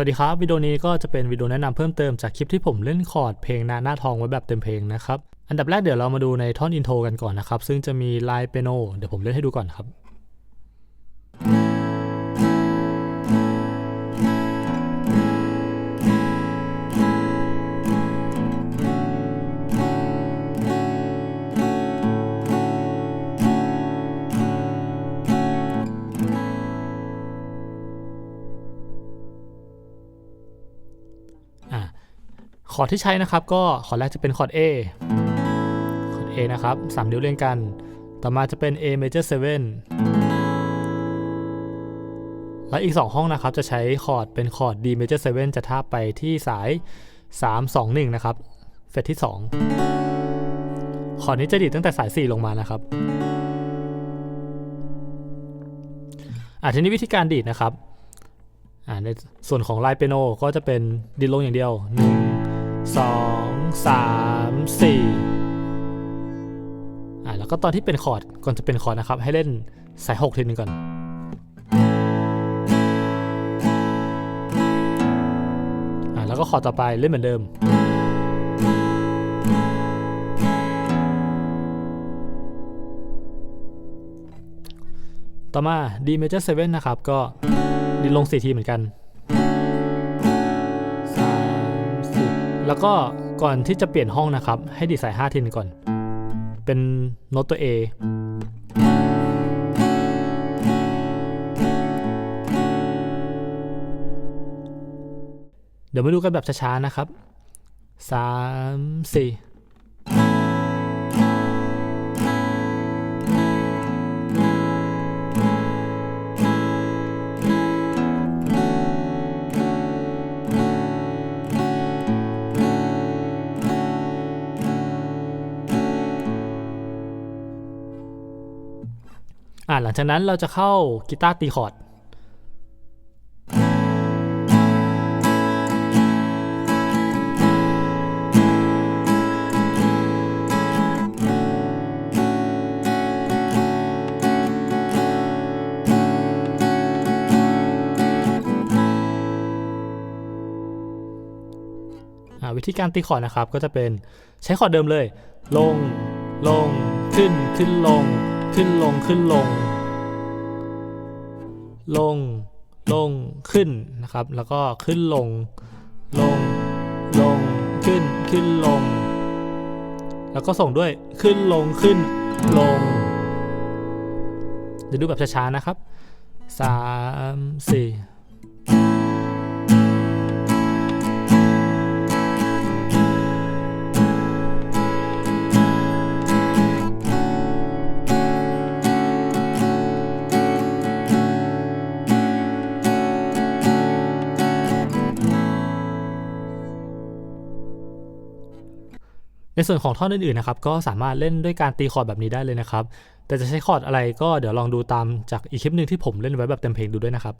วัสดีครับ วิดีโอนี้ก็จะเป็นวิดีโอแนะนำเพิ่มเติมจากคลิปที่ผมเล่นคอร์ดเพลงหน้าหน้าทองไว้แบบเต็มเพลงนะครับ อันดับแรกเดี๋ยวเรามาดูในท่อนอินโทรกันก่อนนะครับ ซึ่งจะมีลายเปียโน เดี๋ยวผมเล่นให้ดูก่อนครับ อร์ดที่ใช้นะครับ ก็คอร์ดแรกจะเป็นคอร์ด A คอร์ด A นะครับสามนิ้วเรียงกัน ต่อมาจะเป็น A major 7 และอีก 2 ห้องนะครับ จะใช้คอร์ดเป็นคอร์ด D major 7 จะทาบไปที่สาย 3 2 1 นะครับ เฟรตที่ 2 คอร์ดนี้จะดีดตั้งแต่สาย 4 ลงมานะครับอะทีนี้วิธีการดีดนะครับอ่าในส่วนของลายเปียโนก็จะเป็นดินลงอย่างเดียว1 2 3 4อ่าแล้วก็ตอนที่เป็นคอร์ดก่อนจะเป็นคอร์ดนะครับ ให้เล่นสาย6ทีนึงก่อน อ่าแล้วก็คอร์ดต่อไปเล่นเหมือนเดิมต่อมา D major 7 นะครับ ก็ดินลง 4 ทีเหมือนกัน แล้วก็ก่อนที่จะเปลี่ยนห้องนะครับ ให้ดีดสาย5ทีนึงก่อน เป็นโน้ตตัว A เดี๋ยวมาดูกันแบบช้าๆนะครับ 3 4 อ่าหลังจากนั้นเราจะเข้ากีตาร์ตีคอร์ดอ่าวิธีการตีคอร์ดนะครับก็จะเป็นใช้คอร์ดเดิมเลย ลง ลง ขึ้น ขึ้น ลง ขึ้นลงขึ้นลง ลง ลงขึ้นนะครับ แล้วก็ขึ้นลง ลง ลงขึ้นขึ้นลง แล้วก็ส่งด้วยขึ้นลงขึ้นลงเดี๋ยวดูแบบช้าๆนะครับสามสี่ ในส่วนของท่อนอื่นๆนะครับก็สามารถเล่นด้วยการตีคอร์ดแบบนี้ได้เลยนะครับ แต่จะใช้คอร์ดอะไรก็เดี๋ยวลองดูตามจากอีกคลิปหนึ่งที่ผมเล่นไว้แบบเต็มเพลงดูด้วยนะครับ